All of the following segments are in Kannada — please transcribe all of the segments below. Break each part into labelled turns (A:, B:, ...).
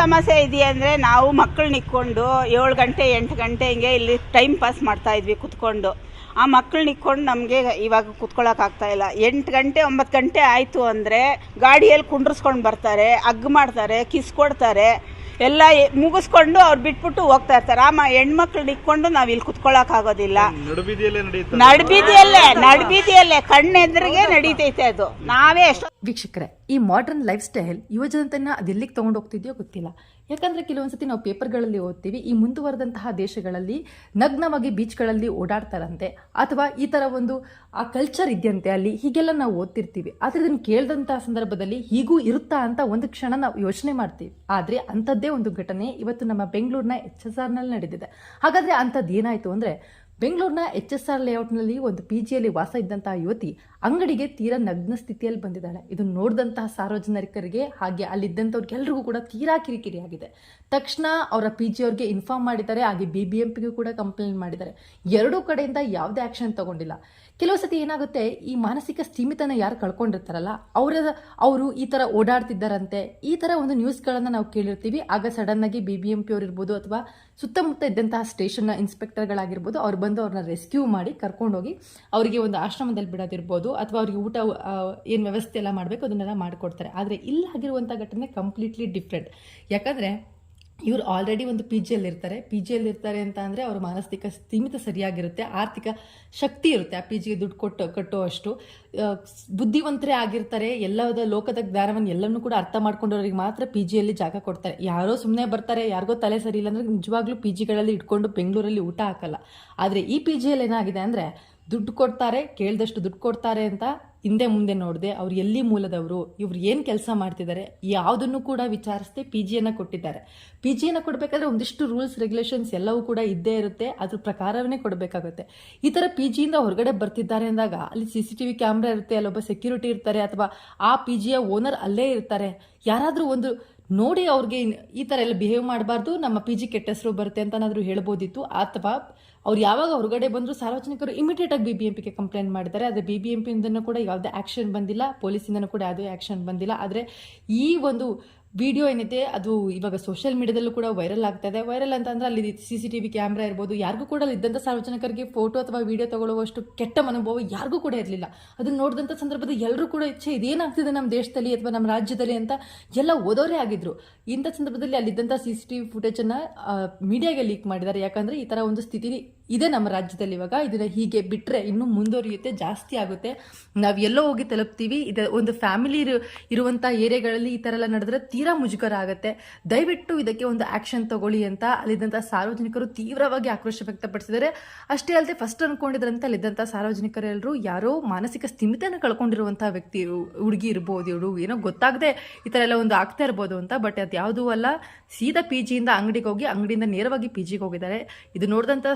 A: ಸಮಸ್ಯೆ ಇದೆಯಾ ಅಂದರೆ ನಾವು ಮಕ್ಕಳನ್ನ ನಿಕ್ಕೊಂಡು ಏಳು ಗಂಟೆ, ಎಂಟು ಗಂಟೆ ಹಿಂಗೆ ಇಲ್ಲಿ ಟೈಮ್ ಪಾಸ್ ಮಾಡ್ತಾ ಇದ್ವಿ ಕುತ್ಕೊಂಡು. ಆ ಮಕ್ಕಳನ್ನ ಇಕ್ಕೊಂಡು ನಮಗೆ ಇವಾಗ ಕುತ್ಕೊಳ್ಳೋಕ್ಕಾಗ್ತಾ ಇಲ್ಲ. ಎಂಟು ಗಂಟೆ, ಒಂಬತ್ತು ಗಂಟೆ ಆಯಿತು ಅಂದರೆ ಗಾಡಿಯಲ್ಲಿ ಕುಂಡ್ರಿಸ್ಕೊಂಡು ಬರ್ತಾರೆ, ಹಗ್ ಮಾಡ್ತಾರೆ ಕಿಸ್ ಕೊಡ್ತಾರೆ ಎಲ್ಲ ಮುಗಿಸ್ಕೊಂಡು ಅವ್ರು ಬಿಟ್ಬಿಟ್ಟು ಹೋಗ್ತಾ ಇರ್ತಾರೆ. ಆ ಮ ಹೆಣ್ಮಕ್ಳನ್ನ ಇಕ್ಕೊಂಡು ನಾವು ಇಲ್ಲಿ ಕುತ್ಕೊಳ್ಳೋಕ್ಕಾಗೋದಿಲ್ಲ
B: ಆಗೋದಿಲ್ಲ.
A: ನಡ್ಬೀದಿಯಲ್ಲೇ ನಡ್ಬೀದಿಯಲ್ಲೇ ಕಣ್ಣೆದ್ರಿಗೆ ನಡೀತೈತೆ ಅದು. ನಾವೇ ಎಷ್ಟೋ
C: ವೀಕ್ಷಕರೇ ಈ ಮಾಡರ್ನ್ ಲೈಫ್ ಸ್ಟೈಲ್ ಯುವಜನತೆನ ಅದೆಲ್ಲಿಗೆ ತೊಗೊಂಡು ಹೋಗ್ತಿದ್ಯೋ ಗೊತ್ತಿಲ್ಲ. ಯಾಕಂದ್ರೆ ಕೆಲವೊಂದ್ಸತಿ ನಾವು ಪೇಪರ್ಗಳಲ್ಲಿ ಓದ್ತೀವಿ, ಈ ಮುಂದುವರೆದಂತಹ ದೇಶಗಳಲ್ಲಿ ನಗ್ನವಾಗಿ ಬೀಚ್ಗಳಲ್ಲಿ ಓಡಾಡ್ತಾರಂತೆ. ಅಥವಾ ಈ ಥರ ಒಂದು, ಆ ಕಲ್ಚರ್ ಇದೆಯಂತೆ ಅಲ್ಲಿ, ಹೀಗೆಲ್ಲ ನಾವು ಓದ್ತಿರ್ತೀವಿ. ಆದರೆ ಇದನ್ನು ಕೇಳಿದಂತಹ ಸಂದರ್ಭದಲ್ಲಿ ಹೀಗೂ ಇರುತ್ತಾ ಅಂತ ಒಂದು ಕ್ಷಣ ನಾವು ಯೋಚನೆ ಮಾಡ್ತೀವಿ. ಆದರೆ ಅಂಥದ್ದೇ ಒಂದು ಘಟನೆ ಇವತ್ತು ನಮ್ಮ ಬೆಂಗಳೂರಿನ ಎಚ್ ಎಸ್ ಆರ್ನಲ್ಲಿ ನಡೆದಿದೆ. ಹಾಗಾದರೆ ಅಂಥದ್ದು ಏನಾಯಿತು ಅಂದರೆ ಬೆಂಗಳೂರಿನ ಎಚ್ ಎಸ್ ಆರ್ ಲೇಔಟ್ನಲ್ಲಿ ಒಂದು ಪಿ ಜಿಯಲ್ಲಿ ವಾಸ ಇದ್ದಂತಹ ಯುವತಿ ಅಂಗಡಿಗೆ ತೀರಾ ನಗ್ನ ಸ್ಥಿತಿಯಲ್ಲಿ ಬಂದಿದ್ದಾಳೆ. ಇದು ನೋಡಿದಂತಹ ಸಾರ್ವಜನಿಕರಿಗೆ ಹಾಗೆ ಅಲ್ಲಿದ್ದಂಥವ್ರಿಗೆಲ್ಲರಿಗೂ ಕೂಡ ತೀರಾ ಕಿರಿಕಿರಿ ಆಗಿದೆ ತಕ್ಷಣ ಅವರ ಪಿ ಜಿ ಅವ್ರಿಗೆ ಇನ್ಫಾರ್ಮ್ ಮಾಡಿದ್ದಾರೆ, ಹಾಗೆ ಬಿ ಬಿ ಎಂ ಪಿಗೂ ಕೂಡ ಕಂಪ್ಲೇಂಟ್ ಮಾಡಿದ್ದಾರೆ. ಎರಡೂ ಕಡೆಯಿಂದ ಯಾವುದೇ ಆಕ್ಷನ್ ತಗೊಂಡಿಲ್ಲ. ಕೆಲವು ಸತಿ ಏನಾಗುತ್ತೆ, ಈ ಮಾನಸಿಕ ಸ್ಥೀಮಿತನ ಯಾರು ಕಳ್ಕೊಂಡಿರ್ತಾರಲ್ಲ ಅವರ ಅವರು ಈ ಥರ ಓಡಾಡ್ತಿದ್ದಾರಂತೆ, ಈ ಥರ ಒಂದು ನ್ಯೂಸ್ಗಳನ್ನು ನಾವು ಕೇಳಿರ್ತೀವಿ. ಆಗ ಸಡನ್ ಆಗಿ ಬಿ ಬಿ ಎಂ ಪಿ ಇರ್ಬೋದು ಅಥವಾ ಸುತ್ತಮುತ್ತ ಇದ್ದಂತಹ ಸ್ಟೇಷನ್ನ ಇನ್ಸ್ಪೆಕ್ಟರ್ಗಳಾಗಿರ್ಬೋದು, ಅವ್ರು ಬಂದು ಅವ್ರನ್ನ ರೆಸ್ಕ್ಯೂ ಮಾಡಿ ಕರ್ಕೊಂಡೋಗಿ ಅವರಿಗೆ ಒಂದು ಆಶ್ರಮದಲ್ಲಿ ಬಿಡೋದಿರ್ಬೋದು ಅಥವಾ ಅವರಿಗೆ ಊಟ ಏನು ವ್ಯವಸ್ಥೆ ಎಲ್ಲ ಮಾಡಬೇಕು, ಅದನ್ನೆಲ್ಲ ಮಾಡಿಕೊಡ್ತಾರೆ. ಆದರೆ ಇಲ್ಲಾಗಿರುವಂಥ ಘಟನೆ ಕಂಪ್ಲೀಟ್ಲಿ ಡಿಫ್ರೆಂಟ್ ಯಾಕಂದರೆ ಇವರು ಆಲ್ರೆಡಿ ಒಂದು ಪಿ ಜಿಯಲ್ಲಿರ್ತಾರೆ ಪಿ ಜಿಯಲ್ಲಿ ಇರ್ತಾರೆ ಅಂತ ಅಂದರೆ ಅವ್ರ ಮಾನಸಿಕ ಸ್ಥಿಮಿತ ಸರಿಯಾಗಿರುತ್ತೆ. ಆರ್ಥಿಕ ಶಕ್ತಿ ಇರುತ್ತೆ ಆ ಪಿ ಜಿಗೆ ದುಡ್ಡು ಕೊಟ್ಟು ಕಟ್ಟುವಷ್ಟು. ಆ, ಬುದ್ಧಿವಂತರೇ ಆಗಿರ್ತಾರೆ. ಎಲ್ಲದ ಲೋಕದ ಜ್ಞಾನವನ್ನು ಎಲ್ಲನೂ ಕೂಡ ಅರ್ಥ ಮಾಡ್ಕೊಂಡವ್ರಿಗೆ ಮಾತ್ರ ಪಿ ಜಿಯಲ್ಲಿ ಜಾಗ ಕೊಡ್ತಾರೆ. ಯಾರೋ ಸುಮ್ಮನೆ ಬರ್ತಾರೆ ಯಾರಿಗೋ ತಲೆ ಸರಿ ಇಲ್ಲ ಅಂದರೆ ನಿಜವಾಗ್ಲೂ ಪಿ ಜಿಗಳಲ್ಲಿ ಇಟ್ಕೊಂಡು ಬೆಂಗಳೂರಲ್ಲಿ ಊಟ ಹಾಕಲ್ಲ. ಆದರೆ ಈ ಪಿ ಜಿಯಲ್ಲಿ ಏನಾಗಿದೆ ಅಂದರೆ ದುಡ್ಡು ಕೊಡ್ತಾರೆ, ಕೇಳಿದಷ್ಟು ದುಡ್ಡು ಕೊಡ್ತಾರೆ ಅಂತ ಹಿಂದೆ ಮುಂದೆ ನೋಡದೆ ಅವ್ರು ಎಲ್ಲಿ ಮೂಲದವರು, ಇವ್ರು ಏನು ಕೆಲಸ ಮಾಡ್ತಿದ್ದಾರೆ ಯಾವುದನ್ನು ಕೂಡ ವಿಚಾರಿಸದೆ ಪಿ ಜಿಯನ್ನು ಕೊಟ್ಟಿದ್ದಾರೆ. ಪಿ ಜಿಯನ್ನು ಕೊಡಬೇಕಾದ್ರೆ ಒಂದಿಷ್ಟು ರೂಲ್ಸ್ ರೆಗ್ಯುಲೇಷನ್ಸ್ ಎಲ್ಲವೂ ಕೂಡ ಇದ್ದೇ ಇರುತ್ತೆ, ಅದ್ರ ಪ್ರಕಾರವೇ ಕೊಡಬೇಕಾಗುತ್ತೆ. ಈ ಥರ ಪಿ ಜಿಯಿಂದ ಹೊರಗಡೆ ಬರ್ತಿದ್ದಾರೆ ಅಂದಾಗ, ಅಲ್ಲಿ C C T V camera ಇರುತ್ತೆ, ಅಲ್ಲೊಬ್ಬ ಸೆಕ್ಯೂರಿಟಿ ಇರ್ತಾರೆ, ಅಥವಾ ಆ ಪಿ ಜಿಯ ಓನರ್ ಅಲ್ಲೇ ಇರ್ತಾರೆ, ಯಾರಾದರೂ ಒಂದು ನೋಡಿ ಅವ್ರಿಗೆ ಈ ಥರ ಎಲ್ಲ ಬಿಹೇವ್ ಮಾಡಬಾರ್ದು, ನಮ್ಮ ಪಿ ಜಿ ಕೆಟ್ಟ ಹೆಸರು ಬರುತ್ತೆ ಅಂತನಾದರೂ ಹೇಳ್ಬೋದಿತ್ತು. ಅಥವಾ ಅವ್ರು ಯಾವಾಗ ಹೊರಗಡೆ ಬಂದರೂ ಸಾರ್ವಜನಿಕರು ಇಮಿಡಿಯೇಟ್ ಆಗಿ ಬಿ ಬಿ ಎಂ ಪಿಗೆ ಕಂಪ್ಲೇಂಟ್ ಮಾಡಿದ್ದಾರೆ. ಆದರೆ ಬಿ ಬಿ ಎಂ ಪಿಯಿಂದನೂ ಕೂಡ ಯಾವುದೇ ಆ್ಯಕ್ಷನ್ ಬಂದಿಲ್ಲ ಪೊಲೀಸಿಂದನೂ ಕೂಡ ಯಾವುದೇ ಆ್ಯಕ್ಷನ್ ಬಂದಿಲ್ಲ. ಆದರೆ ಈ ಒಂದು ವಿಡಿಯೋ ಏನಿದೆ, ಅದು ಇವಾಗ ಸೋಷಿಯಲ್ ಮೀಡಿಯಾದಲ್ಲೂ ಕೂಡ ವೈರಲ್ ಆಗ್ತಾ ಇದೆ. ವೈರಲ್ ಅಂತ ಅಂದ್ರೆ ಅಲ್ಲಿ C C T V camera ಇರ್ಬೋದು, ಯಾರಿಗೂ ಕೂಡ ಅಲ್ಲಿ ಇದ್ದಂಥ ಸಾರ್ವಜನಿಕರಿಗೆ ಫೋಟೋ ಅಥವಾ ವಿಡಿಯೋ ತಗೊಳ್ಳುವಷ್ಟು ಕೆಟ್ಟ ಅನುಭವ ಯಾರಿಗೂ ಕೂಡ ಇರಲಿಲ್ಲ. ಅದನ್ನ ನೋಡಿದಂಥ ಸಂದರ್ಭದಲ್ಲಿ ಎಲ್ಲರೂ ಕೂಡ ಇಚ್ಛೆ ಇದೇನಾಗ್ತಿದೆ ನಮ್ಮ ದೇಶದಲ್ಲಿ ಅಥವಾ ನಮ್ಮ ರಾಜ್ಯದಲ್ಲಿ ಅಂತ ಎಲ್ಲ ಓದೋರೇ ಆಗಿದ್ರು. ಇಂಥ ಸಂದರ್ಭದಲ್ಲಿ ಅಲ್ಲಿದ್ದಂಥ ಸಿ ಸಿ ಟಿ ವಿ ಫುಟೇಜನ್ನು ಮೀಡಿಯಾಗೆ ಲೀಕ್ ಮಾಡಿದ್ದಾರೆ. ಯಾಕಂದರೆ ಈ ಥರ ಒಂದು ಸ್ಥಿತಿ ಇದೆ ನಮ್ಮ ರಾಜ್ಯದಲ್ಲಿ ಇವಾಗ. ಇದನ್ನು ಹೀಗೆ ಬಿಟ್ಟರೆ ಇನ್ನೂ ಮುಂದುವರಿಯುತ್ತೆ, ಜಾಸ್ತಿ ಆಗುತ್ತೆ. ನಾವು ಎಲ್ಲೋ ಹೋಗಿ ತಲುಪ್ತೀವಿ. ಇದು ಒಂದು ಫ್ಯಾಮಿಲಿ ಇರು ಇರುವಂಥ ಏರಿಯಾಗಳಲ್ಲಿ ಈ ಥರ ಎಲ್ಲ ನಡೆದ್ರೆ ತೀರಾ ಮುಜುಗರ ಆಗುತ್ತೆ. ದಯವಿಟ್ಟು ಇದಕ್ಕೆ ಒಂದು ಆ್ಯಕ್ಷನ್ ತಗೊಳ್ಳಿ ಅಂತ ಅಲ್ಲಿದ್ದಂಥ ಸಾರ್ವಜನಿಕರು ತೀವ್ರವಾಗಿ ಆಕ್ರೋಶ ವ್ಯಕ್ತಪಡಿಸಿದ್ದಾರೆ. ಅಷ್ಟೇ ಅಲ್ಲದೆ ಫಸ್ಟ್ ಅನ್ಕೊಂಡಿದ್ರಂತ ಅಲ್ಲಿದ್ದಂಥ ಸಾರ್ವಜನಿಕರೆಲ್ಲರೂ ಯಾರೋ ಮಾನಸಿಕ ಸ್ಥಿಮಿತನ ಕಳ್ಕೊಂಡಿರುವಂಥ ವ್ಯಕ್ತಿ, ಹುಡುಗಿ ಇರ್ಬೋದು, ಇವರು ಏನೋ ಗೊತ್ತಾಗದೆ ಈ ಥರ ಎಲ್ಲ ಒಂದು ಆಗ್ತಾ ಇರ್ಬೋದು ಅಂತ, ಬಟ್ ಅದು ಯಾವುದೂ ಅಲ್ಲ. ಸೀದಾ ಪಿ ಜಿಯಿಂದ ಅಂಗಡಿಗೆ ಹೋಗಿ, ಅಂಗಡಿಯಿಂದ ನೇರವಾಗಿ ಪಿ ಜಿಗೆ ಹೋಗಿದ್ದಾರೆ. ಇದು ನೋಡಿದಂಥ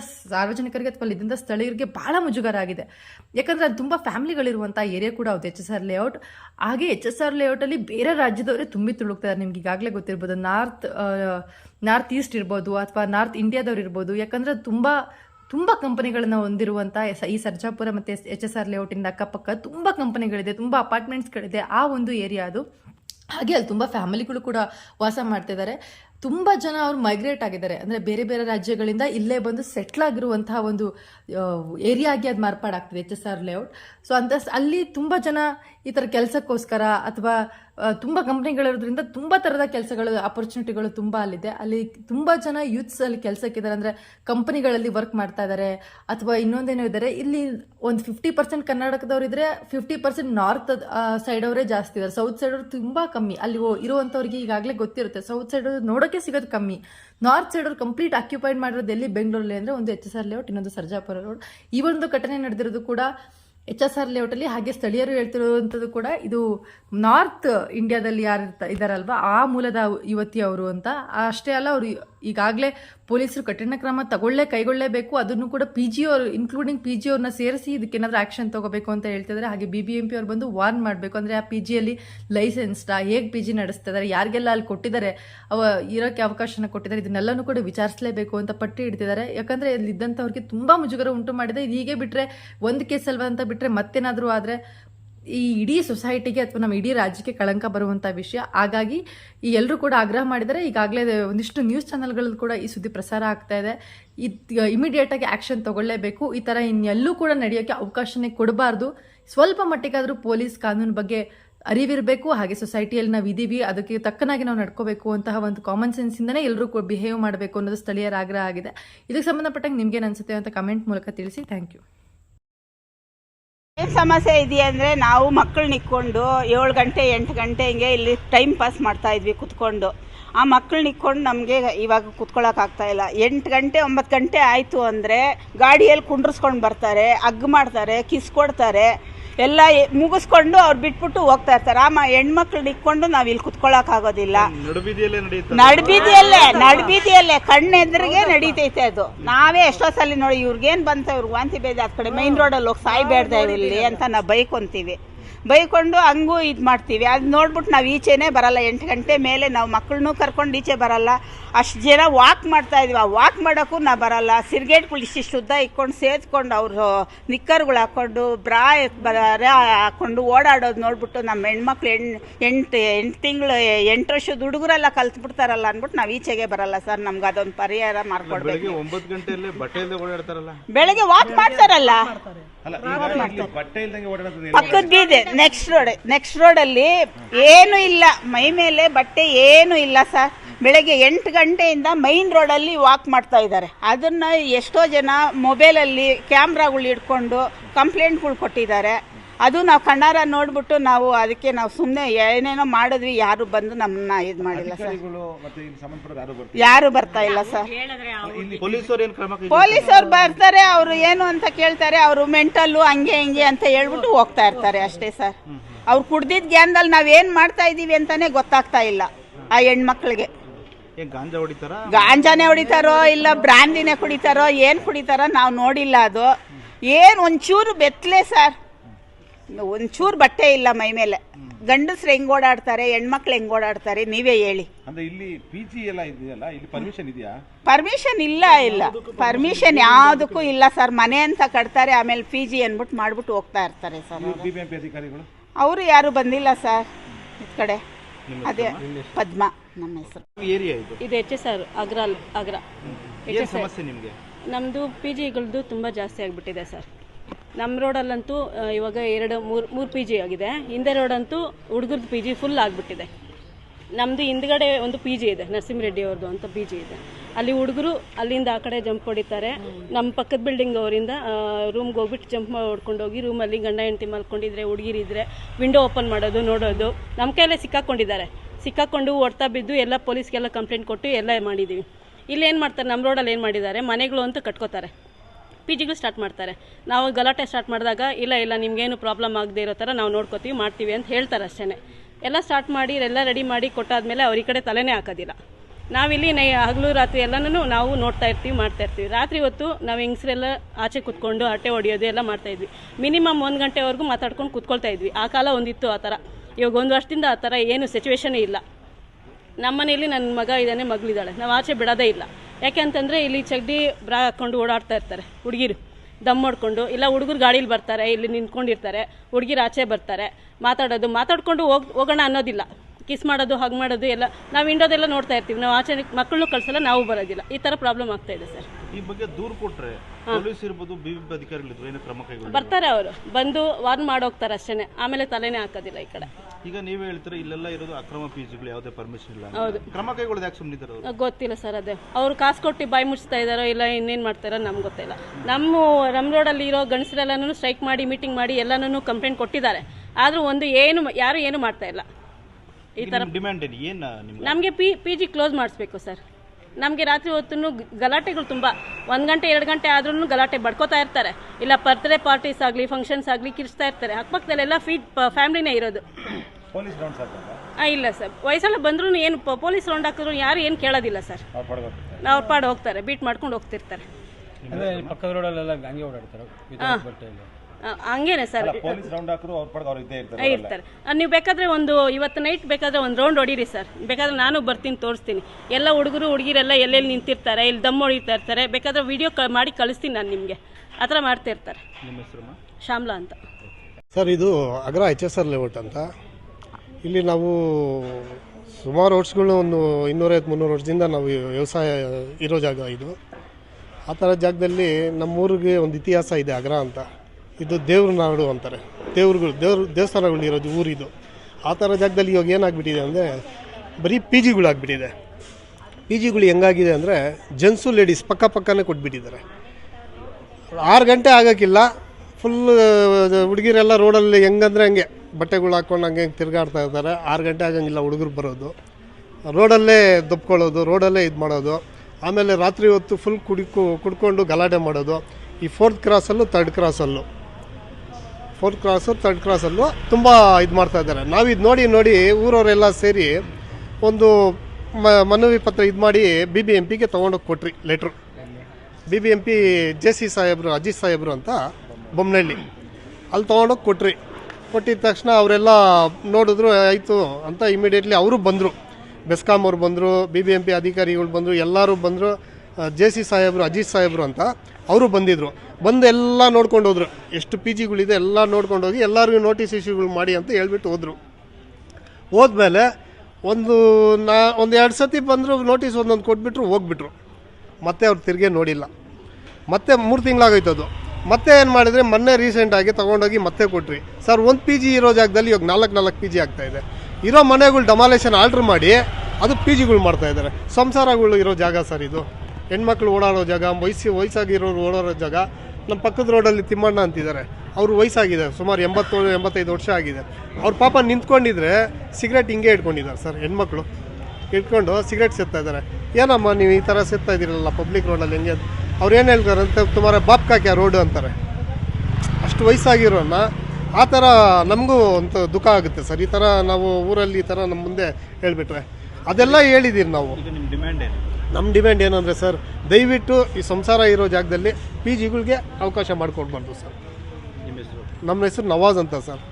C: ಸಾರ್ವಜನಿಕರಿಗೆ ಅಥವಾ ಇದರಿಂದ ಸ್ಥಳೀಯರಿಗೆ ಬಹಳ ಮುಜುಗರ ಆಗಿದೆ ಯಾಕಂದರೆ ಅದು ತುಂಬ ಫ್ಯಾಮಿಲಿಗಳಿರುವಂಥ ಏರಿಯಾ ಕೂಡ ಹೌದು ಎಚ್ ಎಸ್ ಆರ್ ಲೇಔಟ್ ಹಾಗೆ ಎಚ್ ಎಸ್ ಆರ್ ಲೇಔಟಲ್ಲಿ ಬೇರೆ ರಾಜ್ಯದವರೇ ತುಂಬಿ ತುಳುಕ್ತಾರೆ ನಿಮ್ಗೆ ಈಗಾಗಲೇ ಗೊತ್ತಿರ್ಬೋದು. ನಾರ್ತ್ ನಾರ್ತ್ ಈಸ್ಟ್ ಇರ್ಬೋದು ಅಥವಾ ನಾರ್ತ್ ಇಂಡಿಯಾದವ್ರು ಇರ್ಬೋದು. ಯಾಕಂದರೆ ತುಂಬ ತುಂಬ ಕಂಪನಿಗಳನ್ನ ಹೊಂದಿರುವಂಥ ಈ ಸರ್ಜಾಪುರ ಮತ್ತು ಎಚ್ ಎಸ್ ಆರ್ ಲೇಔಟಿಂದ ಅಕ್ಕಪಕ್ಕ ತುಂಬ ಕಂಪನಿಗಳಿದೆ. ತುಂಬ ಅಪಾರ್ಟ್ಮೆಂಟ್ಸ್ಗಳಿದೆ ಆ ಒಂದು ಏರಿಯಾ ಅದು. ಹಾಗೆ ಅಲ್ಲಿ ತುಂಬ ಫ್ಯಾಮಿಲಿಗಳು ಕೂಡ ವಾಸ ಮಾಡ್ತಿದ್ದಾರೆ. ತುಂಬ ಜನ ಅವರು ಮೈಗ್ರೇಟ್ ಆಗಿದ್ದಾರೆ. ಅಂದರೆ ಬೇರೆ ಬೇರೆ ರಾಜ್ಯಗಳಿಂದ ಇಲ್ಲೇ ಬಂದು ಸೆಟ್ಲ್ ಆಗಿರುವಂತಹ ಒಂದು ಏರಿಯಾ ಆಗಿ ಅದು ಮಾರ್ಪಾಡಾಗ್ತದೆ H S R layout so ಅಂತ ಅಲ್ಲಿ ತುಂಬ ಜನ ಈ ಥರ ಕೆಲಸಕ್ಕೋಸ್ಕರ ಅಥವಾ ತುಂಬ ಕಂಪ್ನಿಗಳಿರೋದ್ರಿಂದ ತುಂಬ ಥರದ ಕೆಲಸಗಳು ಅಪರ್ಚುನಿಟಿಗಳು ತುಂಬ ಅಲ್ಲಿದೆ. ಅಲ್ಲಿ ತುಂಬ ಜನ ಯೂತ್ಸ್ ಅಲ್ಲಿ ಕೆಲಸಕ್ಕಿದ್ದಾರೆ ಅಂದರೆ ಕಂಪನಿಗಳಲ್ಲಿ ವರ್ಕ್ ಮಾಡ್ತಾ ಇದ್ದಾರೆ ಅಥವಾ ಇನ್ನೊಂದೇನೋ ಇದ್ದಾರೆ ಇಲ್ಲಿ ಒಂದು ಫಿಫ್ಟಿ ಪರ್ಸೆಂಟ್ ಕರ್ನಾಟಕದವ್ರು ಇದ್ದರೆ ಫಿಫ್ಟಿ ಪರ್ಸೆಂಟ್ ನಾರ್ತ್ ಸೈಡ್ ಅವರೇ ಜಾಸ್ತಿ ಇದ್ದಾರೆ ಸೌತ್ ಸೈಡ್ ಅವರು ತುಂಬ ಕಮ್ಮಿ. ಅಲ್ಲಿ ಇರುವಂಥವ್ರಿಗೆ ಈಗಾಗಲೇ ಗೊತ್ತಿರುತ್ತೆ. ಸೌತ್ ಸೈಡ್ ನೋಡೋಕ್ಕೆ ಸಿಗೋದು ಕಮ್ಮಿ. ನಾರ್ತ್ ಸೈಡ್ ಅವ್ರು ಕಂಪ್ಲೀಟ್ ಆಕ್ಯುಪೈಡ್ ಮಾಡಿರೋದು ಎಲ್ಲಿ? ಬೆಂಗಳೂರಲ್ಲಿ. ಅಂದರೆ ಒಂದು ಎಚ್ ಎಸ್ ಆರ್ ಲೇಔಟ್ ಇನ್ನೊಂದು ಸರ್ಜಾಪುರ ರೋಡ್ ಈ ಒಂದು ಘಟನೆ ನಡೆದಿರೋದು ಕೂಡ ಎಚ್ ಎಸ್ ಆರ್ ಲೇಔಟಲ್ಲಿ ಹಾಗೆ ಸ್ಥಳೀಯರು ಹೇಳ್ತಿರುವಂಥದ್ದು ಕೂಡ ಇದು ನಾರ್ತ್ ಇಂಡಿಯಾದಲ್ಲಿ ಯಾರು ಇರ್ತಾ ಇದ್ದಾರಲ್ವ ಆ ಮೂಲದ ಯುವತಿ ಅವರು ಅಂತ. ಅಷ್ಟೇ ಅಲ್ಲ, ಅವರು ಈಗಾಗಲೇ ಪೊಲೀಸರು ಕಠಿಣ ಕ್ರಮ ತಗೊಳ್ಳೇ ಕೈಗೊಳ್ಳಲೇಬೇಕು ಅದನ್ನು ಕೂಡ ಪಿ ಜಿ ಅವರು ಇನ್ಕ್ಲೂಡಿಂಗ್ ಪಿ ಜಿ ಅವ್ರನ್ನ ಸೇರಿಸಿ ಇದಕ್ಕೇನಾದರೂ ಆ್ಯಕ್ಷನ್ ತಗೋಬೇಕು ಅಂತ ಹೇಳ್ತಿದ್ದಾರೆ ಹಾಗೆ ಬಿ ಬಿ ಎಂ ಪಿ ಅವ್ರು ಬಂದು ವಾರ್ನ್ ಮಾಡಬೇಕು. ಅಂದರೆ ಆ ಪಿ ಜಿಯಲ್ಲಿ ಲೈಸೆನ್ಸ್ಡಾ ಹೇಗೆ ಪಿ ಜಿ ನಡೆಸ್ತಿದ್ದಾರೆ ಯಾರಿಗೆಲ್ಲ ಅಲ್ಲಿ ಕೊಟ್ಟಿದ್ದಾರೆ, ಅವ ಇರೋಕ್ಕೆ ಅವಕಾಶನ ಕೊಟ್ಟಿದ್ದಾರೆ, ಇದನ್ನೆಲ್ಲನೂ ಕೂಡ ವಿಚಾರಿಸಲೇಬೇಕು ಅಂತ ಪಟ್ಟಿ ಹಿಡ್ತಿದ್ದಾರೆ ಯಾಕಂದರೆ ಇಲ್ಲಿದ್ದಂಥವ್ರಿಗೆ ತುಂಬ ಮುಜುಗರ ಉಂಟು ಮಾಡಿದೆ. ಇದು ಹೀಗೆ ಬಿಟ್ಟರೆ ಒಂದು ಕೇಸ್ ಅಲ್ವಾ ಅಂತ ಬಿಟ್ಟರೆ ಮತ್ತೇನಾದರೂ ಆದರೆ ಈ ಇಡೀ ಸೊಸೈಟಿಗೆ ಅಥವಾ ನಮ್ಮ ಇಡೀ ರಾಜ್ಯಕ್ಕೆ ಕಳಂಕ ಬರುವಂಥ ವಿಷಯ. ಹಾಗಾಗಿ ಈ ಎಲ್ಲರೂ ಕೂಡ ಆಗ್ರಹ ಮಾಡಿದರೆ ಈಗಾಗಲೇ ಒಂದಿಷ್ಟು ನ್ಯೂಸ್ ಚಾನಲ್ಗಳಲ್ಲಿ ಕೂಡ ಈ ಸುದ್ದಿ ಪ್ರಸಾರ ಆಗ್ತಾ ಇದೆ. ಇದು ಇಮಿಡಿಯೇಟಾಗಿ ಆ್ಯಕ್ಷನ್ ತಗೊಳ್ಳೇಬೇಕು. ಈ ಥರ ಇನ್ನೆಲ್ಲೂ ಕೂಡ ನಡೆಯೋಕ್ಕೆ ಅವಕಾಶನೇ ಕೊಡಬಾರ್ದು. ಸ್ವಲ್ಪ ಮಟ್ಟಿಗಾದರೂ ಪೊಲೀಸ್ ಕಾನೂನು ಬಗ್ಗೆ ಅರಿವಿರಬೇಕು. ಹಾಗೆ ಸೊಸೈಟಿಯಲ್ಲಿ ನಾವು ಇದ್ದೀವಿ ಅದಕ್ಕೆ ತಕ್ಕನಾಗಿ ನಾವು ನಡ್ಕೋಬೇಕು ಅಂತಹ ಒಂದು ಕಾಮನ್ ಸೆನ್ಸಿಂದನೇ ಎಲ್ಲರೂ ಬಿಹೇವ್ ಮಾಡಬೇಕು ಅನ್ನೋದು ಸ್ಥಳೀಯರ ಆಗ್ರಹ ಆಗಿದೆ. ಇದಕ್ಕೆ ಸಂಬಂಧಪಟ್ಟಂಗೆ ನಿಮ್ಗೇನು ಅನ್ಸುತ್ತೆ ಅಂತ ಕಮೆಂಟ್ ಮೂಲಕ ತಿಳಿಸಿ. ಥ್ಯಾಂಕ್ ಯು
A: ಏನು ಸಮಸ್ಯೆ ಇದೆಯಾ ಅಂದರೆ ನಾವು ಮಕ್ಕಳನ್ನ ಇಕ್ಕೊಂಡು ಏಳು ಗಂಟೆ, ಎಂಟು ಗಂಟೆ ಹಿಂಗೆ ಇಲ್ಲಿ ಟೈಮ್ ಪಾಸ್ ಮಾಡ್ತಾ ಇದ್ವಿ ಕುತ್ಕೊಂಡು. ಆ ಮಕ್ಕಳನ್ನ ಇಕ್ಕೊಂಡು ನಮಗೆ ಇವಾಗ ಇಲ್ಲ. ಎಂಟು ಗಂಟೆ, ಒಂಬತ್ತು ಗಂಟೆ ಆಯಿತು ಅಂದರೆ ಗಾಡಿಯಲ್ಲಿ ಕುಂಡ್ರಿಸ್ಕೊಂಡು ಬರ್ತಾರೆ ಹಗ್ಗ ಮಾಡ್ತಾರೆ, ಕಿಸ್ ಕೊಡ್ತಾರೆ. ಎಲ್ಲ ಮುಗಿಸ್ಕೊಂಡು ಅವ್ರು ಬಿಟ್ಬಿಟ್ಟು ಹೋಗ್ತಾ ಇರ್ತಾರೆ. ಆಮ ಹೆಣ್ಮಕ್ಳನ್ನ ಇಟ್ಕೊಂಡು ನಾವು ಇಲ್ಲಿ ಕುತ್ಕೊಳ್ಳೋಕ್ಕಾಗೋದಿಲ್ಲ
B: ನಡ್ಬೀದಿಯಲ್ಲೇ
A: ನಡ್ಬೀದಿಯಲ್ಲೇ ಕಣ್ಣೆದ್ರಿಗೆ ನಡೀತೈತೆ ಅದು. ನಾವೇ ಎಷ್ಟೋ ಸಲ ನೋಡಿ ಇವ್ರಿಗೇನು ಬಂತ ಇವ್ರಿಗೆ ವಾಂತಿ ಬೇಜ ಆ ಕಡೆ ಮೈನ್ ರೋಡಲ್ಲಿ ಹೋಗಿ ಸಾಯ್ಬೇಡ್ದ ಇಲ್ಲಿ ಅಂತ ನಾವು ಬೈಕೊಂತೀವಿ. ಬೈಕೊಂಡು ಹಂಗೂ ಇದು ಮಾಡ್ತೀವಿ. ಅದು ನೋಡ್ಬಿಟ್ಟು ನಾವು ಈಚೆನೇ ಬರಲ್ಲ. ಎಂಟು ಗಂಟೆ ಮೇಲೆ ನಾವು ಮಕ್ಕಳನ್ನೂ ಕರ್ಕೊಂಡು ಈಚೆ ಬರಲ್ಲ. ಅಷ್ಟು ಜನ ವಾಕ್ ಮಾಡ್ತಾ ಇದೀವಿ. ಆ ವಾಕ್ ಮಾಡೋಕ್ಕೂ ನಾವು ಬರಲ್ಲ. ಸಿರ್ಗೇಟ್ಗಳು ಇಷ್ಟಿಷ್ಟು ಉದ್ದ ಇಕ್ಕೊಂಡು ಸೇದ್ಕೊಂಡು ಅವರು ನಿಕ್ಕರ್ಗಳು ಹಾಕ್ಕೊಂಡು ಬ್ರಾ ಬರ ಹಾಕ್ಕೊಂಡು ಓಡಾಡೋದು ನೋಡ್ಬಿಟ್ಟು ನಮ್ಮ ಹೆಣ್ಮಕ್ಳು ಹೆಣ್ಣು ಎಂಟು ಎಂಟು ತಿಂಗಳು ಎಂಟು ವರ್ಷದ ಹುಡುಗರೆಲ್ಲ ಕಲ್ತ್ಬಿಡ್ತಾರಲ್ಲ ಅಂದ್ಬಿಟ್ಟು ನಾವು ಈಚೆಗೆ ಬರಲ್ಲ ಸರ್. ನಮ್ಗೆ ಅದೊಂದು ಪರಿಹಾರ ಮಾಡ್ಕೊಡ್ಬೇಕು.
B: ಬೆಳಗ್ಗೆ ಒಂಬತ್ತು ಗಂಟೆಯಲ್ಲೇ ಬಟ್ಟೆ ಇಲ್ಲದೆ ಓಡಾಡ್ತಾರಲ್ಲ?
A: ಬೆಳಗ್ಗೆ ವಾಕ್ ಮಾಡ್ತಾರಲ್ಲ? ಪಕ್ಕದ ಬೀದೆ ನೆಕ್ಸ್ಟ್ ರೋಡ್ ನೆಕ್ಸ್ಟ್ ರೋಡಲ್ಲಿ ಏನು ಇಲ್ಲ. ಮೈ ಮೇಲೆ ಬಟ್ಟೆ ಏನು ಇಲ್ಲ ಸರ್. ಬೆಳಗ್ಗೆ ಎಂಟು ಗಂಟೆಯಿಂದ ಮೈನ್ ರೋಡಲ್ಲಿ ವಾಕ್ ಮಾಡ್ತಾ ಇದ್ದಾರೆ. ಅದನ್ನು ಎಷ್ಟೋ ಜನ ಮೊಬೈಲಲ್ಲಿ ಕ್ಯಾಮ್ರಾಗಳು ಇಟ್ಕೊಂಡು ಕಂಪ್ಲೇಂಟ್ಗಳು ಕೊಟ್ಟಿದ್ದಾರೆ. ಅದು ನಾವು ಕಣ್ಣಾರ ನೋಡ್ಬಿಟ್ಟು ನಾವು ಅದಕ್ಕೆ ನಾವು ಸುಮ್ಮನೆ ಏನೇನೋ ಮಾಡಿದ್ವಿ ಯಾರು ಬಂದು ನಮ್ಮನ್ನ ಇದು ಮಾಡಿಲ್ಲ ಸರ್.
B: ಯಾರು
A: ಬರ್ತಾ ಇಲ್ಲ? ಸರ್.
B: ಪೊಲೀಸವ್ರು ಪೊಲೀಸರು ಏನು ಕ್ರಮ ಕೈಗೊಳ್ತಾರೆ?
A: ಪೊಲೀಸ್ ಅವ್ರು ಬರ್ತಾರೆ ಅವರು ಏನು ಅಂತ ಕೇಳ್ತಾರೆ ಅವರು ಮೆಂಟಲ್ಲು ಹಂಗೆ ಹಿಂಗೆ ಅಂತ ಹೇಳ್ಬಿಟ್ಟು ಹೋಗ್ತಾ ಇರ್ತಾರೆ ಅಷ್ಟೇ ಸರ್. ಅವ್ರು ಕುಡ್ದಿದ್ದ ಜ್ಞಾನದಲ್ಲಿ ನಾವೇನು ಮಾಡ್ತಾ ಇದ್ದೀವಿ ಅಂತಾನೆ ಗೊತ್ತಾಗ್ತಾ ಇಲ್ಲ ಆ ಹೆಣ್ಮಕ್ಳಿಗೆ.
B: ಗಾಂಜಾನೆ ಗಾಂಜಾ ಹೊಡಿತಾರ?
A: ಗಾಂಜಾನೇ ಹೊಡಿತಾರೋ ಇಲ್ಲ ಬ್ರಾಂಡಿನೇ ಕುಡಿತಾರೋ ಏನು ಕುಡಿತಾರೋ ನಾವು ನೋಡಿಲ್ಲ ಅದು. ಏನು ಒಂಚೂರು ಬೆತ್ತಲೆ ಸರ್. ಒಂಚೂರು ಬಟ್ಟೆ ಇಲ್ಲ ಮೈ ಮೇಲೆ. ಗಂಡಸ್ರು ಹೆಂಗ್ ಓಡಾಡ್ತಾರೆ ಹೆಣ್ಮಕ್ಳು ಹೆಂಗ್ ಓಡಾಡ್ತಾರೆ ನೀವೇ ಹೇಳಿ.
B: ಅಂದ್ರೆ ಇಲ್ಲಿ ಪಿಜಿ ಎಲ್ಲ ಇದೆಯಲ್ಲ ಇಲ್ಲಿ ಪರ್ಮಿಷನ್ ಇದೆಯಾ?
A: ಪರ್ಮಿಷನ್ ಇಲ್ಲ ಇಲ್ಲ. ಪರ್ಮಿಷನ್ ಯಾವುದಕ್ಕೂ ಇಲ್ಲ ಸರ್ ಮನೆ ಅಂತ ಕಟ್ತಾರೆ ಆಮೇಲೆ ಪಿ ಜಿ ಅಂದ್ಬಿಟ್ಟು ಮಾಡ್ಬಿಟ್ಟು ಹೋಗ್ತಾ ಇರ್ತಾರೆ ಸರ್
B: ಬಿಬಿಎಂಪಿ ಅಧಿಕಾರಿಗಳು?
A: ಅವರು ಯಾರು ಬಂದಿಲ್ಲ ಸರ್ ಈ ಕಡೆ. ಅದೇ ಪದ್ಮ ನಮ್ಮ ಹೆಸರು.
B: ಏರಿಯಾ ಇದು?
D: ಇದು ಎಚ್ ಎಸ್ ಆರ್ ಅಗ್ರ ಅಗ್ರ
B: ಏನ್ ಸಮಸ್ಯೆ ನಿಮ್ಗೆ?
D: ನಮ್ಮದು ಪಿ ಜಿಗಳದ್ದು ತುಂಬ ಜಾಸ್ತಿ ಆಗಿಬಿಟ್ಟಿದೆ ಸರ್ ನಮ್ಮ ರೋಡಲ್ಲಂತೂ ಇವಾಗ ಎರಡು, ಮೂರು ಮೂರು ಪಿ ಜಿ ಆಗಿದೆ. ಹಿಂದೆ ರೋಡಂತೂ ಹುಡುಗರದ್ದು ಪಿ ಜಿ ಫುಲ್ ಆಗಿಬಿಟ್ಟಿದೆ. ನಮ್ಮದು ಹಿಂದ್ಗಡೆ ಒಂದು ಪಿ ಜಿ ಇದೆ, ನರಸಿಂಹರೆಡ್ಡಿ ಅವ್ರದ್ದು ಅಂತ ಪಿ ಜಿ ಇದೆ. ಅಲ್ಲಿ ಹುಡುಗರು ಅಲ್ಲಿಂದ ಆ ಕಡೆ ಜಂಪ್ ಹೊಡಿತಾರೆ. ನಮ್ಮ ಪಕ್ಕದ ಬಿಲ್ಡಿಂಗ್ ಅವರಿಂದ ರೂಮ್ಗೆ ಹೋಗ್ಬಿಟ್ಟು ಜಂಪ್ ಹೊಡ್ಕೊಂಡು ಹೋಗಿ ರೂಮಲ್ಲಿ ಗಂಡ ಹೆಂಡತಿ ಮಲ್ಕೊಂಡಿದ್ರೆ ಹುಡುಗಿರಿದ್ರೆ ವಿಂಡೋ ಓಪನ್ ಮಾಡೋದು, ನೋಡೋದು. ನಮ್ಮ ಕೈಯಲ್ಲೇ ಸಿಕ್ಕಾಕೊಂಡಿದ್ದಾರೆ. ಸಿಕ್ಕಾಕೊಂಡು ಹೊಡ್ತಾ ಬಿದ್ದು ಎಲ್ಲ ಪೊಲೀಸ್ಗೆಲ್ಲ ಕಂಪ್ಲೇಂಟ್ ಕೊಟ್ಟು ಎಲ್ಲ ಮಾಡಿದ್ದೀವಿ ಇಲ್ಲಿ ಏನು ಮಾಡ್ತಾರೆ ನಮ್ಮ ರೋಡಲ್ಲಿ ಏನು ಮಾಡಿದ್ದಾರೆ, ಮನೆಗಳು ಅಂತ ಕಟ್ಕೋತಾರೆ. ಪಿ ಜಿಗಳು ಸ್ಟಾರ್ಟ್ ಮಾಡ್ತಾರೆ. ನಾವು ಗಲಾಟೆ ಸ್ಟಾರ್ಟ್ ಮಾಡಿದಾಗ, ಇಲ್ಲ ಇಲ್ಲ, ನಿಮಗೇನು ಪ್ರಾಬ್ಲಮ್ ಆಗದೆ ಇರೋ ಥರ ನಾವು ನೋಡ್ಕೋತೀವಿ, ಮಾಡ್ತೀವಿ ಅಂತ ಹೇಳ್ತಾರೆ ಅಷ್ಟೇ ಎಲ್ಲ ಸ್ಟಾರ್ಟ್ ಮಾಡಿ, ಎಲ್ಲ ರೆಡಿ ಮಾಡಿ ಕೊಟ್ಟಾದ್ಮೇಲೆ ಅವ್ರ ಈ ಕಡೆ ತಲೆನೇ ಹಾಕೋದಿಲ್ಲ. ನಾವಿಲ್ಲಿ ನೈ, ಹಗಲು ರಾತ್ರಿ ಎಲ್ಲನೂ ನಾವು ನೋಡ್ತಾ ಇರ್ತೀವಿ, ಮಾಡ್ತಾ ಇರ್ತೀವಿ. ರಾತ್ರಿ ಹೊತ್ತು ನಾವು ಹೆಂಗಸರೆಲ್ಲ ಆಚೆ ಕುತ್ಕೊಂಡು ಹಟ್ಟೆ ಹೊಡಿಯೋದು ಎಲ್ಲ ಮಾಡ್ತಾ ಇದ್ವಿ. ಮಿನಿಮಮ್ ಒಂದು ಗಂಟೆವರೆಗೂ ಮಾತಾಡ್ಕೊಂಡು ಕುತ್ಕೊಳ್ತಾ ಇದ್ವಿ. ಆ ಕಾಲ ಒಂದಿತ್ತು ಆ ಥರ. ಇವಾಗ ಒಂದು ವರ್ಷದಿಂದ ಆ ಥರ ಏನು ಸಿಚುವೇಶನೇ ಇಲ್ಲ. ನಮ್ಮ ಮನೆಯಲ್ಲಿ ನನ್ನ ಮಗ ಇದ್ದಾನೆ, ಮಗಳಿದ್ದಾಳೆ. ನಾವು ಆಚೆ ಬಿಡೋದೇ ಇಲ್ಲ. ಯಾಕೆ ಅಂತಂದರೆ ಇಲ್ಲಿ ಚಡ್ಡಿ ಬ್ರಾ ಹಾಕ್ಕೊಂಡು ಓಡಾಡ್ತಾ ಇರ್ತಾರೆ, ಹುಡುಗಿರು. ದಮ್ ಮಾಡಿಕೊಂಡು, ಇಲ್ಲ ಹುಡುಗರು ಗಾಡೀಲಿ ಬರ್ತಾರೆ, ಇಲ್ಲಿ ನಿಂತ್ಕೊಂಡಿರ್ತಾರೆ, ಹುಡುಗಿರು ಆಚೆ ಬರ್ತಾರೆ. ಮಾತಾಡೋದು, ಮಾತಾಡಿಕೊಂಡು ಹೋಗ್, ಹೋಗೋಣ ಅನ್ನೋದಿಲ್ಲ. ಕಿಸ್ ಮಾಡೋದು, ಹಾಗೆ ಮಾಡೋದು ಎಲ್ಲ, ನಾವು ಇಂಡೋದೆಲ್ಲ ನೋಡ್ತಾ ಇರ್ತೀವಿ. ನಾವು ಆಚೆ ಮಕ್ಕಳನ್ನೂ ಕಳಿಸಲ್ಲ, ನಾವು ಬರೋದಿಲ್ಲ. ಈ ಥರ ಪ್ರಾಬ್ಲಮ್ ಆಗ್ತಾಯಿದೆ ಸರ್.
B: ಈ ಬಗ್ಗೆ ದೂರು ಕೊಟ್ರೆ ಪೊಲೀಸ್ ಇರ್ಬೋದು ಬಿ ಬಿ ಅಧಿಕಾರಿಗಳಿದ್ರು ಏನು ಕ್ರಮ ಕೈಗೊಳ್ಳಿ.
D: ಬರ್ತಾರೆ ಅವರು. ಬಂದು ವಾರ್ನ್ ಮಾಡೋಗ್ತಾರೆ ಅಷ್ಟೇ ಆಮೇಲೆ ತಲೆನೇ ಹಾಕೋದಿಲ್ಲ ಈ ಕಡೆ.
B: ಈಗ ನೀವೇ ಹೇಳ್ತೀರಾ ಇಲ್ಲೆಲ್ಲ ಇರೋದು ಅಕ್ರಮ ಪಿ ಜಿಗಳು ಯಾವುದೇ ಪರ್ಮಿಷನ್ ಇಲ್ಲ
D: ಹೌದು.
B: ಕ್ರಮ ಕೈಗೊಳ್ಳೋದು ಯಾಕೆ ಸುಮ್ಮನಿದ್ದಾರೆ ಅವರು?
D: ಗೊತ್ತಿಲ್ಲ ಸರ್ ಅದೇ. ಅವ್ರು ಕಾಸು ಕೊಟ್ಟು ಬಾಯಿ ಮುಚ್ತಾ ಇದ್ದಾರೋ ಇಲ್ಲ ಇನ್ನೇನು ಮಾಡ್ತಾರೋ ನಮ್ಗೆ ಗೊತ್ತಿಲ್ಲ. ನಮ್ಮ ರಮ್ ರೋಡಲ್ಲಿ ಇರೋ ಗಂಡಸರೆಲ್ಲನೂ ಸ್ಟ್ರೈಕ್ ಮಾಡಿ ಮೀಟಿಂಗ್ ಮಾಡಿ ಎಲ್ಲನೂ ಕಂಪ್ಲೇಂಟ್ ಕೊಟ್ಟಿದ್ದಾರೆ. ಆದರೂ ಒಂದು ಏನು ಯಾರು ಏನು ಮಾಡ್ತಾ ಇಲ್ಲ. ಈ ಥರ
B: ಡಿಮ್ಯಾಂಡ್ ಏನು? ನಮಗೆ?
D: ಪಿ ಪಿ ಜಿ ಕ್ಲೋಸ್ ಮಾಡಿಸ್ಬೇಕು ಸರ್. ನಮಗೆ ರಾತ್ರಿ ಹೊತ್ತು ಗಲಾಟೆಗಳು ತುಂಬ. ಒಂದು ಗಂಟೆ ಎರಡು ಗಂಟೆ ಆದ್ರೂ ಗಲಾಟೆ ಬಡ್ಕೋತಾ ಇರ್ತಾರೆ. ಇಲ್ಲ ಬರ್ತ್ಡೇ ಪಾರ್ಟೀಸ್ ಆಗಲಿ ಫಂಕ್ಷನ್ಸ್ ಆಗಲಿ ಕಿರಿಸ್ತಾ ಇರ್ತಾರೆ. ಅಕ್ಕಪಕ್ಕದಲ್ಲೆಲ್ಲ ಫೀಡ್ ಫ್ಯಾಮಿಲಿನೇ ಇರೋದು. ಇಲ್ಲ ಸರ್ ವಯಸ್ಸೆಲ್ಲ ಬಂದ್ರೂ ಏನು ಪ- ಪೊಲೀಸ್ ರೌಂಡ್ ಹಾಕಿದ್ರು ಯಾರು ಏನು ಕೇಳೋದಿಲ್ಲ ಸರ್
B: ಅವ್ರ
D: ಪಾಡು ಹೋಗ್ತಾರೆ. ಬೀಟ್ ಮಾಡ್ಕೊಂಡು ಹೋಗ್ತಿರ್ತಾರೆ. ಹಂಗೇನೆ ಸರ್.
B: ಪೊಲೀಸ್ ರೌಂಡ್ ಹಾಕಿದ್ರು ಅವ್ರ ಪಡೆದು ಅವ್ರು ಇದ್ದೇ ಇರ್ತಾರೆ
D: ಇರ್ತಾರೆ. ನೀವು ಬೇಕಾದ್ರೆ ಒಂದು ಇವತ್ತು ನೈಟ್ ಬೇಕಾದ್ರೆ ಒಂದು ರೌಂಡ್ ಹೊಡೀರಿ ಸರ್. ಬೇಕಾದ್ರೆ ನಾನು ಬರ್ತೀನಿ ತೋರಿಸ್ತೀನಿ. ಎಲ್ಲ ಹುಡುಗರು ಹುಡುಗಿರೆಲ್ಲ ಎಲ್ಲೆಲ್ಲಿ ನಿಂತಿರ್ತಾರೆ ಇಲ್ಲಿ ದಮ್ಮ ಹೊಡಿತಾ ಇರ್ತಾರೆ. ಬೇಕಾದ್ರೆ ವಿಡಿಯೋ ಕ ಮಾಡಿ ಕಳಿಸ್ತೀನಿ ನಾನು ನಿಮಗೆ. ಆ ಥರ ಮಾಡ್ತಾ ಇರ್ತಾರೆ. ಶ್ಯಾಮ್ಲಾ ಅಂತ.
E: ಸರ್ ಇದು ಅಗ್ರ ಎಚ್ ಎಸ್ ಆರ್ ಲೇಔಟ್ ಅಂತ. ಇಲ್ಲಿ ನಾವು ಸುಮಾರು ವರ್ಷಗಳು ಒಂದು ಇನ್ನೂರೈವತ್ತು ಮುನ್ನೂರು ವರ್ಷದಿಂದ ನಾವು ವ್ಯವಸಾಯ ಇರೋ ಜಾಗ ಇದು. ಆ ಥರ ಜಾಗದಲ್ಲಿ ನಮ್ಮೂರಿಗೆ ಒಂದು ಇತಿಹಾಸ ಇದೆ ಅಗ್ರ ಅಂತ. ಇದು ದೇವ್ರ ನಾಡು ಅಂತಾರೆ. ದೇವ್ರುಗಳು, ದೇವ್ರ, ದೇವಸ್ಥಾನಗಳು ಇರೋದು ಊರಿದು. ಆ ಥರ ಜಾಗದಲ್ಲಿ ಇವಾಗ ಏನಾಗ್ಬಿಟ್ಟಿದೆ ಅಂದರೆ ಬರೀ ಪಿ ಜಿಗಳಾಗ್ಬಿಟ್ಟಿದೆ ಪಿ ಜಿಗಳು ಹೆಂಗಾಗಿದೆ ಅಂದರೆ ಜೆಂಟ್ಸು ಲೇಡೀಸ್ ಪಕ್ಕ ಪಕ್ಕನೇ ಕೊಟ್ಬಿಟ್ಟಿದ್ದಾರೆ. ಆರು ಗಂಟೆ ಆಗೋಕ್ಕಿಲ್ಲ ಫುಲ್ ಹುಡುಗಿರೆಲ್ಲ ರೋಡಲ್ಲಿ ಹೆಂಗಂದ್ರೆ ಹಂಗೆ, ಬಟ್ಟೆಗಳು ಹಾಕ್ಕೊಂಡು ಹಂಗೆ ತಿರುಗಾಡ್ತಾ ಇರ್ತಾರೆ. ಆರು ಗಂಟೆ ಆಗೋಂಗಿಲ್ಲ ಹುಡುಗರು ಬರೋದು. ರೋಡಲ್ಲೇ ದಬ್ಕೊಳ್ಳೋದು ರೋಡಲ್ಲೇ ಇದು ಮಾಡೋದು. ಆಮೇಲೆ ರಾತ್ರಿ ಹೊತ್ತು ಫುಲ್ ಕುಡಿಕೊ, ಕುಡ್ಕೊಂಡು ಗಲಾಟೆ ಮಾಡೋದು. ಈ ಫೋರ್ತ್ ಕ್ರಾಸಲ್ಲೂ ತರ್ಡ್ ಕ್ರಾಸಲ್ಲೂ ಫೋರ್ತ್ ಕ್ರಾಸು ತರ್ಡ್ ಕ್ರಾಸಲ್ಲೂ ತುಂಬ ಇದು ಮಾಡ್ತಾ ಇದ್ದಾರೆ. ನಾವು ನೋಡಿ ನೋಡಿ ಊರವರೆಲ್ಲ ಸೇರಿ ಒಂದು ಮನವಿ ಪತ್ರ ಇದು ಮಾಡಿ ಬಿ ಬಿ ಎಂ ಪಿಗೆ ತೊಗೊಂಡೋಗಿ ಕೊಟ್ರಿ letter B B M P J C ಸಾಹೇಬರು, ಅಜಿತ್ ಸಾಹೇಬರು ಅಂತ ಬೊಮ್ಮನಹಳ್ಳಿ ಅಲ್ಲಿ ತೊಗೊಂಡೋಗಿ ಕೊಟ್ರಿ. ಕೊಟ್ಟಿದ ತಕ್ಷಣ ಅವರೆಲ್ಲ ನೋಡಿದ್ರು, ಆಯಿತು ಅಂತ ಇಮಿಡಿಯೇಟ್ಲಿ ಅವರು ಬಂದರು. ಬೆಸ್ಕಾಂ ಅವ್ರು ಬಂದರು ಬಿ ಬಿ ಎಂ ಪಿ ಅಧಿಕಾರಿಗಳು ಬಂದರು, ಎಲ್ಲರೂ ಬಂದರು. ಜೆ ಸಿ ಸಾಹೇಬರು, ಅಜಿತ್ ಸಾಹೇಬರು ಅಂತ ಅವರು ಬಂದಿದ್ದರು ಬಂದು ಎಲ್ಲ ನೋಡ್ಕೊಂಡು ಹೋದರು. ಎಷ್ಟು ಪಿ ಜಿಗಳಿದೆ ಎಲ್ಲ ನೋಡ್ಕೊಂಡು ಹೋಗಿ ಎಲ್ಲರಿಗೂ ನೋಟಿಸ್ ಇಶ್ಯೂಗಳು ಮಾಡಿ ಅಂತ ಹೇಳ್ಬಿಟ್ಟು ಹೋದರು. ಹೋದ್ಮೇಲೆ ಒಂದು ನಾ, ಒಂದು ಎರಡು ಸತಿ ಬಂದರು ನೋಟಿಸ್ ಒಂದೊಂದು ಕೊಟ್ಬಿಟ್ರು, ಹೋಗ್ಬಿಟ್ರು. ಮತ್ತೆ ಅವ್ರು ತಿರುಗಿ ನೋಡಿಲ್ಲ. ಮತ್ತೆ ಮೂರು ತಿಂಗಳಾಗೋಯ್ತು ಅದು. ಮತ್ತೆ ಏನು ಮಾಡಿದರೆ ಮೊನ್ನೆ ರೀಸೆಂಟಾಗಿ ತೊಗೊಂಡೋಗಿ ಮತ್ತೆ ಕೊಟ್ರಿ. ಸರ್, ಒಂದು ಪಿ ಜಿ ಇರೋ ಜಾಗದಲ್ಲಿ ಇವಾಗ ನಾಲ್ಕು ನಾಲ್ಕು ಪಿ ಜಿ ಆಗ್ತಾಯಿದೆ ಇರೋ ಮನೆಗಳು ಡಮಾಲೇಷನ್ ಆರ್ಡ್ರ್ ಮಾಡಿ ಅದು ಪಿ ಜಿಗಳು ಮಾಡ್ತಾಯಿದ್ದಾರೆ ಸಂಸಾರಗಳು ಇರೋ ಜಾಗ ಸರ್ ಇದು. ಹೆಣ್ಮಕ್ಳು ಓಡಾಡೋ ಜಾಗ, ವಯಸ್ಸು, ವಯಸ್ಸಾಗಿರೋರು ಓಡಾಡೋ ಜಾಗ ನಮ್ಮ ಪಕ್ಕದ ರೋಡಲ್ಲಿ ತಿಮ್ಮಣ್ಣ ಅಂತಿದ್ದಾರೆ. ಅವ್ರು ವಯಸ್ಸಾಗಿದೆ, ಸುಮಾರು ಎಂಬತ್ತು ಎಂಬತ್ತೈದು ವರ್ಷ ಆಗಿದೆ. ಅವ್ರ ಪಾಪ ನಿಂತ್ಕೊಂಡಿದ್ರೆ ಸಿಗರೇಟ್ ಹಿಂಗೆ ಇಟ್ಕೊಂಡಿದ್ದಾರೆ ಸರ್, ಹೆಣ್ಮಕ್ಳು. ಇಟ್ಕೊಂಡು ಸಿಗರೇಟ್ ಸೇರ್ತಾ ಇದ್ದಾರೆ. ಏನಮ್ಮ ನೀವು ಈ ಥರ ಸೇರ್ತಾ ಇದ್ದೀರಲ್ಲ ಪಬ್ಲಿಕ್ ರೋಡಲ್ಲಿ ಹೆಂಗೆ ಅವ್ರು ಏನು ಹೇಳ್ತಾರೆ ಅಂತ ತುಮಾರ ಬಾಪ್ ಕಾಕ್ಯ ರೋಡು ಅಂತಾರೆ. ಅಷ್ಟು ವಯಸ್ಸಾಗಿರೋನ್ನ ಆ ಥರ ನಮಗೂ ಅಂತ ದುಃಖ ಆಗುತ್ತೆ ಸರ್. ಈ ಥರ ನಾವು ಊರಲ್ಲಿ ಈ ಥರ ನಮ್ಮ ಮುಂದೆ ಹೇಳಿಬಿಟ್ರೆ. ಅದೆಲ್ಲ ಹೇಳಿದ್ದೀರಿ ನಾವು.
B: ಈಗ ನಿಮ್ಮ ಡಿಮ್ಯಾಂಡ್ ಏನು
E: ಏನಂದರೆ ಸರ್ ದಯವಿಟ್ಟು ಈ ಸಂಸಾರ ಇರೋ ಜಾಗದಲ್ಲಿ ಪಿ ಜಿಗಳಿಗೆ ಅವಕಾಶ ಮಾಡಿಕೊಡ್ಬಾರ್ದು ಸರ್
B: ನಿಮ್ಮ ಹೆಸರು?
E: ನಮ್ಮ ಹೆಸರು ನವಾಜ್ ಅಂತ ಸರ್